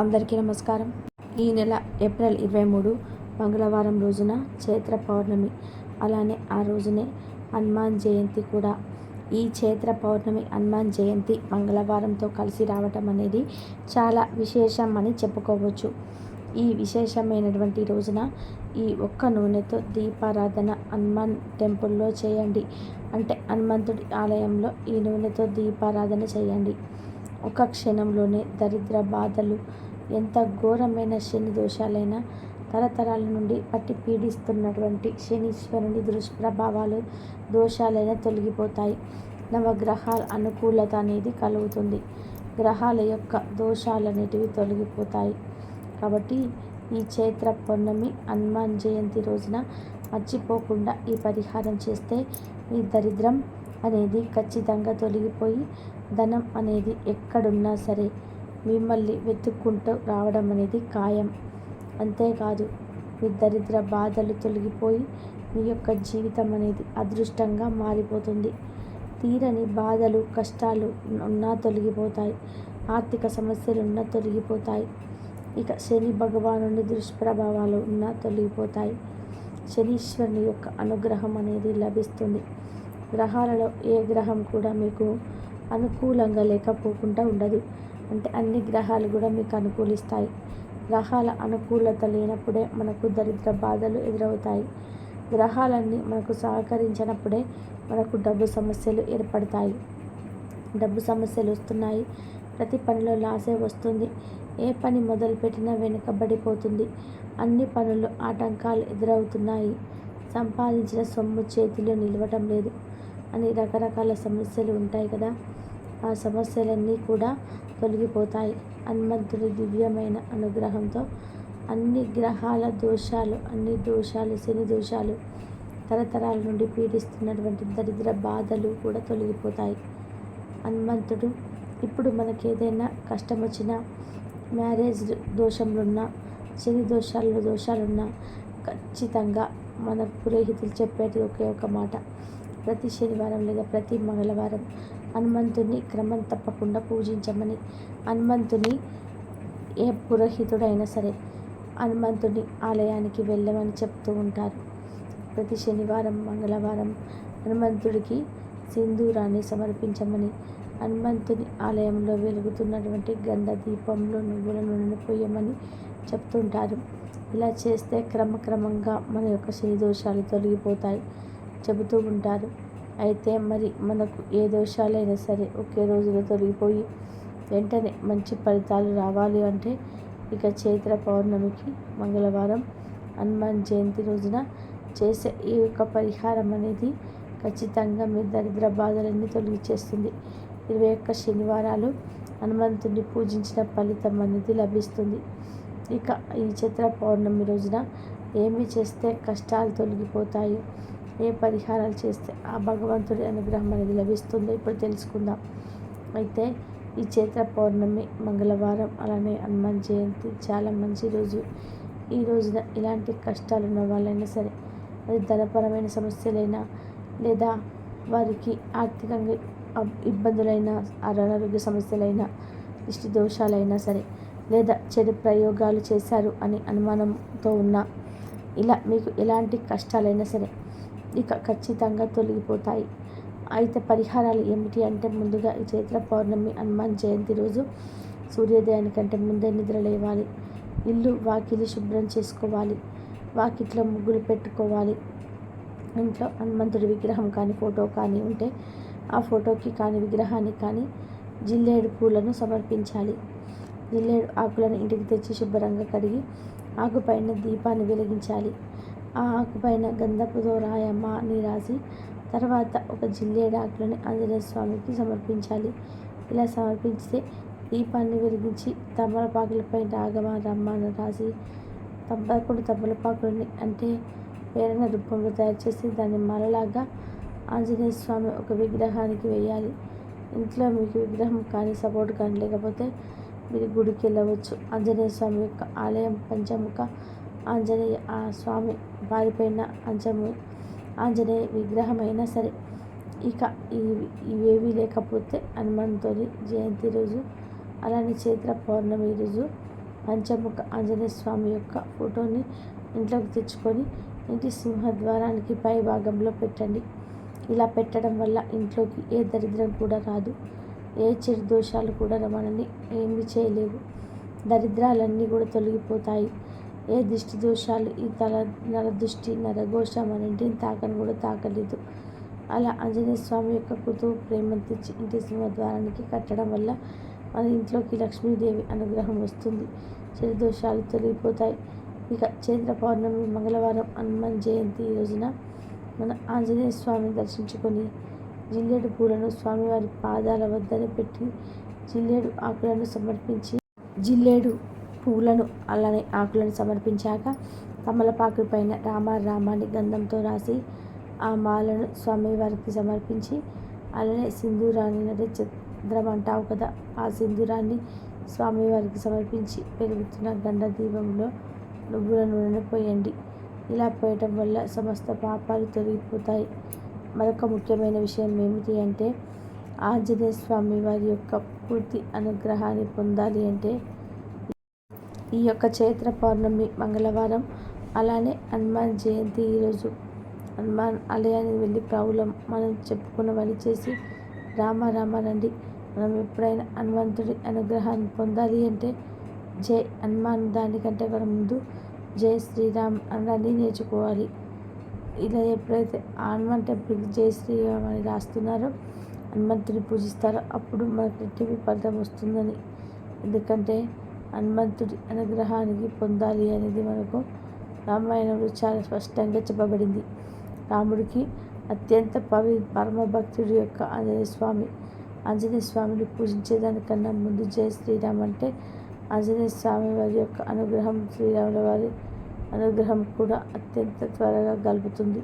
అందరికీ నమస్కారం. ఈ నెల ఏప్రిల్ ఇరవై మూడు మంగళవారం రోజున చైత్ర పౌర్ణమి. అలానే ఆ రోజునే హనుమాన్ జయంతి కూడా. ఈ చైత్ర పౌర్ణమి హనుమాన్ జయంతి మంగళవారంతో కలిసి రావటం అనేది చాలా విశేషం అని చెప్పుకోవచ్చు. ఈ విశేషమైనటువంటి రోజున ఈ ఒక్క నూనెతో దీపారాధన హనుమాన్ టెంపుల్లో చేయండి. అంటే హనుమంతుడి ఆలయంలో ఈ నూనెతో దీపారాధన చేయండి. ఒక క్షణంలోనే దరిద్ర బాధలు ఎంత ఘోరమైన శని దోషాలైనా తరతరాల నుండి పట్టి పీడిస్తున్నటువంటి శనీశ్వరుని దుష్ప్రభావాలు దోషాలైనా తొలగిపోతాయి. నవగ్రహాల అనుకూలత అనేది కలుగుతుంది. గ్రహాల యొక్క దోషాలు అనేటివి తొలగిపోతాయి. కాబట్టి ఈ చైత్ర పౌర్ణమి హనుమాన్ జయంతి రోజున మర్చిపోకుండా ఈ పరిహారం చేస్తే మీ దరిద్రం అనేది ఖచ్చితంగా తొలగిపోయి ధనం అనేది ఎక్కడున్నా సరే మిమ్మల్ని వెతుక్కుంటూ రావడం అనేది ఖాయం. అంతేకాదు మీ దరిద్ర బాధలు తొలగిపోయి మీ యొక్క జీవితం అనేది అదృష్టంగా మారిపోతుంది. తీరని బాధలు కష్టాలు ఉన్నా తొలగిపోతాయి. ఆర్థిక సమస్యలు ఉన్నా తొలగిపోతాయి. ఇక శని భగవాను దుష్ప్రభావాలు ఉన్నా తొలగిపోతాయి. శనీశ్వరుని యొక్క అనుగ్రహం అనేది లభిస్తుంది. గ్రహాలలో ఏ గ్రహం కూడా మీకు అనుకూలంగా లేకపోకుండా ఉండదు. అంటే అన్ని గ్రహాలు కూడా మీకు అనుకూలిస్తాయి. గ్రహాల అనుకూలత లేనప్పుడే మనకు దరిద్ర బాధలు ఎదురవుతాయి. గ్రహాలన్నీ మనకు సహకరించినప్పుడే మనకు డబ్బు సమస్యలు ఏర్పడతాయి. డబ్బు సమస్యలు వస్తున్నాయి. ప్రతి పనిలో లాసే వస్తుంది. ఏ పని మొదలుపెట్టినా వెనుకబడిపోతుంది. అన్ని పనులు ఆటంకాలు ఎదురవుతున్నాయి. సంపాదించిన సొమ్ము చేతిలో నిలవటం లేదు అని రకరకాల సమస్యలు ఉంటాయి కదా. ఆ సమస్యలన్నీ కూడా తొలగిపోతాయి. హనుమంతుడి దివ్యమైన అనుగ్రహంతో అన్ని గ్రహాల దోషాలు అన్ని దోషాలు శని దోషాలు తరతరాల నుండి పీడిస్తున్నటువంటి దరిద్ర బాధలు కూడా తొలగిపోతాయి. హనుమంతుడు ఇప్పుడు మనకి ఏదైనా కష్టం వచ్చినా మ్యారేజ్ దోషంలున్నా శని దోషాల్లో దోషాలున్నా ఖచ్చితంగా మన పురోహితులు చెప్పేది ఒకే ఒక మాట. ప్రతి శనివారం లేదా ప్రతి మంగళవారం హనుమంతుని క్రమం తప్పకుండా పూజించమని. హనుమంతుని ఏ పురోహితుడైనా సరే హనుమంతుని ఆలయానికి వెళ్ళమని చెప్తూ ఉంటారు. ప్రతి శనివారం మంగళవారం హనుమంతుడికి సింధూరాన్ని సమర్పించమని. హనుమంతుని ఆలయంలో వెలుగుతున్నటువంటి గంధ దీపంలో నువ్వుల నూనెను పోయమని చెప్తుంటారు ఇలా చేస్తే క్రమక్రమంగా మన యొక్క శని దోషాలు తొలగిపోతాయి. చెబుతూ ఉంటారు. అయితే మరి మనకు ఏ దోషాలైనా సరే ఒకే రోజులో తొలగిపోయి వెంటనే మంచి ఫలితాలు రావాలి అంటే ఇక చైత్ర పౌర్ణమికి మంగళవారం హనుమాన్ జయంతి రోజున చేసే ఈ యొక్క పరిహారం అనేది ఖచ్చితంగా మీ దరిద్ర బాధలన్నీ తొలగిచేస్తుంది ఇరవై ఒక్క శనివారాలు హనుమంతుడిని పూజించిన ఫలితం అనేది లభిస్తుంది. ఇక ఈ చైత్ర పౌర్ణమి రోజున ఏమి చేస్తే కష్టాలు తొలగిపోతాయో? ఏ పరిహారాలు చేస్తే ఆ భగవంతుడి అనుగ్రహం అనేది లభిస్తుందో ఇప్పుడు తెలుసుకుందాం. అయితే ఈ చైత్ర పౌర్ణమి మంగళవారం అలానే హనుమాన్ జయంతి చాలా మంచి రోజు. ఈ రోజున ఇలాంటి కష్టాలు ఉన్న వాళ్ళైనా సరే అది ధనపరమైన సమస్యలైనా లేదా వారికి ఆర్థికంగా ఇబ్బందులైన అనారోగ్య సమస్యలైనా దృష్టి దోషాలైనా సరే లేదా చెడు ప్రయోగాలు చేశారు అని అనుమానంతో ఉన్న ఇలా మీకు ఎలాంటి కష్టాలైనా సరే ఇక ఖచ్చితంగా తొలగిపోతాయి. అయితే పరిహారాలు ఏమిటి అంటే ముందుగా ఈ చైత్ర పౌర్ణమి హనుమాన్ జయంతి రోజు సూర్యోదయానికంటే ముందే నిద్ర లేవాలి. ఇల్లు వాకిలి శుభ్రం చేసుకోవాలి. వాకిట్లో ముగ్గులు పెట్టుకోవాలి. ఇంట్లో హనుమంతుడి విగ్రహం కానీ ఫోటో కానీ ఉంటే ఆ ఫోటోకి కానీ విగ్రహానికి కానీ జిల్లేడు పూలను సమర్పించాలి. జిల్లేడు ఆకులను ఇంటికి తెచ్చి శుభ్రంగా కడిగి ఆకుపైన దీపాన్ని వెలిగించాలి. ఆ ఆకుపైన గంధపుతో రాయమ్మ అని రాసి తర్వాత ఒక జిల్లేడాకులని ఆంజనేయ స్వామికి సమర్పించాలి. ఇలా సమర్పించితే దీపాన్ని వెలిగించి తమలపాకులపై రాగమ రమ్మ అని రాసి తప్పకుండా తమలపాకులని అంటే వేరైన రూపంలో తయారు చేసి దాన్ని మరలాగా ఆంజనేయ స్వామి ఒక విగ్రహానికి వేయాలి. ఇంట్లో మీకు విగ్రహం కానీ సపోర్ట్ కానీ లేకపోతే మీరు గుడికి వెళ్ళవచ్చు. ఆంజనేయ స్వామి యొక్క ఆలయం పంచముఖ ఆంజనేయ ఆ స్వామి పారిపోయిన అంచము ఆంజనేయ విగ్రహం అయినా సరే. ఇక ఇవి ఇవేవి లేకపోతే హనుమంతుని జయంతి రోజు అలానే చైత్ర పౌర్ణమి రోజు పంచముఖ ఆంజనేయ స్వామి యొక్క ఫోటోని ఇంట్లోకి తెచ్చుకొని ఇంటి సింహద్వారానికి పై భాగంలో పెట్టండి. ఇలా పెట్టడం వల్ల ఇంట్లోకి ఏ దరిద్రం కూడా రాదు ఏ చెడు దోషాలు కూడా మనల్ని ఏమి చేయలేవు. దరిద్రాలన్నీ కూడా తొలగిపోతాయి. ఏ దిష్టి దోషాలు ఈ తల నరదృష్టి నరఘోష మన ఇంటిని తాకని కూడా తాకలేదు. అలా ఆంజనేయ స్వామి యొక్క కుతువు ప్రేమ తెచ్చి ఇంటి సింహద్వారానికి కట్టడం వల్ల మన ఇంట్లోకి లక్ష్మీదేవి అనుగ్రహం వస్తుంది. చెడు దోషాలు తొలగిపోతాయి. ఇక చైత్ర పౌర్ణమి మంగళవారం హనుమాన్ జయంతి ఈ రోజున మన ఆంజనేయ స్వామిని దర్శించుకొని జిల్లేడు పూలను స్వామివారి పాదాల వద్దనే పెట్టి జిల్లేడు ఆకులను సమర్పించి జిల్లేడు పూలను అలానే ఆకులను సమర్పించాక తమలపాకు పైన రామ రామాని గంధంతో రాసి ఆ మాలను స్వామివారికి సమర్పించి అలానే సింధూరాన్ని నది చంద్రం అంటావు కదా ఆ సింధూరాన్ని స్వామివారికి సమర్పించి పెరుగుతున్న గండ దీపంలో నువ్వుల నూనెను పోయండి. ఇలా పోయటం వల్ల సమస్త పాపాలు తొలగిపోతాయి. మరొక ముఖ్యమైన విషయం ఏమిటి అంటే ఆంజనేయ స్వామి వారి యొక్క పూర్తి అనుగ్రహాన్ని పొందాలి అంటే ఈ యొక్క చైత్ర పౌర్ణమి మంగళవారం అలానే హనుమాన్ జయంతి ఈరోజు హనుమాన్ ఆలయానికి వెళ్ళి ప్రావులం మనం చెప్పుకున్నవన్నీ చేసి రామ రామ రండి. మనం ఎప్పుడైనా హనుమంతుడి అనుగ్రహాన్ని పొందాలి అంటే జై హనుమాన్ దానికంటే కూడా ముందు జై శ్రీరామ్ అనడాన్ని నేర్చుకోవాలి. ఇలా ఎప్పుడైతే హనుమాన్ టెంపుల్కి జై శ్రీరామ్ అని రాస్తున్నారో హనుమంతుని పూజిస్తారో అప్పుడు మనకి టీవీ ఫలితం వస్తుందని. ఎందుకంటే హనుమంతుడి అనుగ్రహానికి పొందాలి అనేది మనకు రామాయణంలో చాలా స్పష్టంగా చెప్పబడింది. రాముడికి అత్యంత పవి పరమ భక్తుడి యొక్క ఆంజనేయ స్వామి ఆంజనేయ స్వామిని పూజించేదానికన్నా ముందు జయ శ్రీరామ్ అంటే ఆంజనేయ స్వామి వారి యొక్క అనుగ్రహం శ్రీరాముల వారి అనుగ్రహం కూడా అత్యంత త్వరగా గలుపుతుంది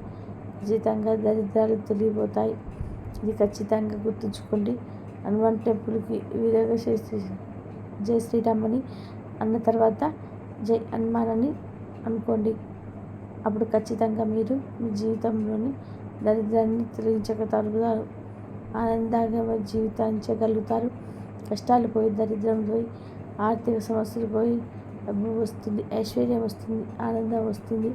ఖచ్చితంగా దరిద్రాలు తొలగిపోతాయి. ఇది ఖచ్చితంగా గుర్తుంచుకోండి. హనుమాన్ టెంపుల్కి వీరగా జై శ్రీరామని అన్న తర్వాత జై హనుమాన్ అని అనుకోండి. అప్పుడు ఖచ్చితంగా మీరు మీ జీవితంలోని దరిద్రాన్ని తొలగించగలుగుతారు ఆనందంగా జీవితాంచగలుగుతారు కష్టాలు పోయి దరిద్రం పోయి ఆర్థిక సమస్యలు పోయి డబ్బు వస్తుంది ఐశ్వర్యం వస్తుంది ఆనందం వస్తుంది.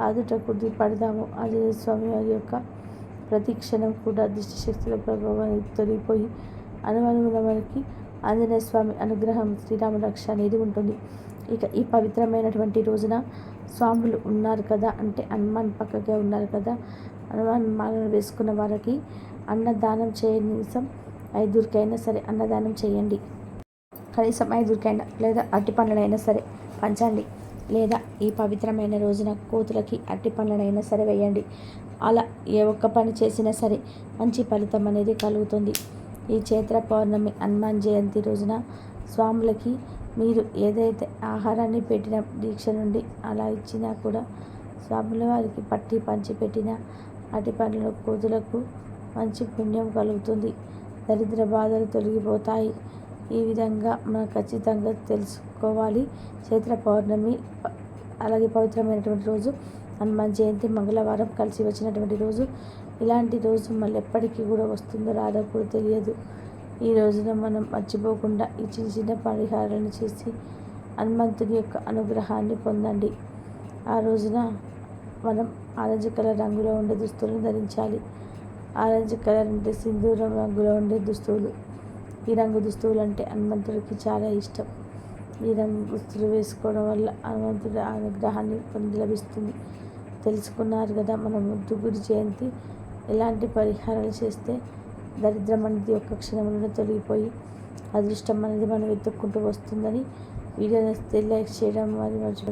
ఆదుటకు పడదాము. ఆంజనేయ స్వామి వారి యొక్క ప్రతి క్షణం కూడా దుష్టశక్తుల ప్రభావానికి తొలగిపోయి అనువనుగుణ మనకి ఆంజనేయ స్వామి అనుగ్రహం శ్రీరామ రక్ష అనేది ఉంటుంది. ఇక ఈ పవిత్రమైనటువంటి రోజున స్వాములు ఉన్నారు కదా అంటే హనుమాన్ పక్కగా ఉన్నారు కదా. హనుమాన్ మాలను వేసుకున్న వారికి అన్నదానం చేయనిసం ఐదురికైనా సరే అన్నదానం చేయండి. కనీసం ఐదురికైనా లేదా అట్టి పండ్లనైనా సరే పంచండి. లేదా ఈ పవిత్రమైన రోజున కోతులకి అట్టి పండ్లనైనా సరే వేయండి. అలా ఏ ఒక్క పని చేసినా సరే మంచి ఫలితం అనేది కలుగుతుంది. ఈ చైత్ర పౌర్ణమి హనుమాన్ జయంతి రోజున స్వాములకి మీరు ఏదైతే ఆహారాన్ని పెట్టిన దీక్ష నుండి అలా ఇచ్చినా కూడా స్వాముల వారికి పట్టి పంచి పెట్టిన అటి పండ్ల కోతులకు మంచి పుణ్యం కలుగుతుంది. దరిద్ర బాధలు తొలగిపోతాయి. ఈ విధంగా మనం ఖచ్చితంగా తెలుసుకోవాలి. చైత్ర పౌర్ణమి అలాగే పవిత్రమైనటువంటి రోజు హనుమాన్ జయంతి మంగళవారం కలిసి వచ్చినటువంటి రోజు ఇలాంటి రోజు మళ్ళీ ఎప్పటికీ కూడా వస్తుందో రాదో కూడా తెలియదు. ఈ రోజున మనం మర్చిపోకుండా ఈ చిన్న చిన్న పరిహారాలను చేసి హనుమంతుని యొక్క అనుగ్రహాన్ని పొందండి. ఆ రోజున మనం ఆరెంజ్ కలర్ రంగులో ఉండే దుస్తులను ధరించాలి. ఆరెంజ్ కలర్ అంటే సింధూరం రంగులో ఉండే దుస్తువులు ఈ రంగు దుస్తువులు అంటే హనుమంతుడికి చాలా ఇష్టం. ఈ రంగు దుస్తులు వేసుకోవడం వల్ల హనుమంతుడి అనుగ్రహాన్ని పొంది లభిస్తుంది. తెలుసుకున్నారు కదా మన ముద్దుగురి జయంతి ఎలాంటి పరిహారాలు చేస్తే దరిద్రం అనేది ఒక్క క్షణంలో తొలగిపోయి అదృష్టం అనేది మనం వెతుక్కుంటూ వస్తుందని వీడియో నచ్చితే లైక్ చేయడం మరి మర్చిపోయి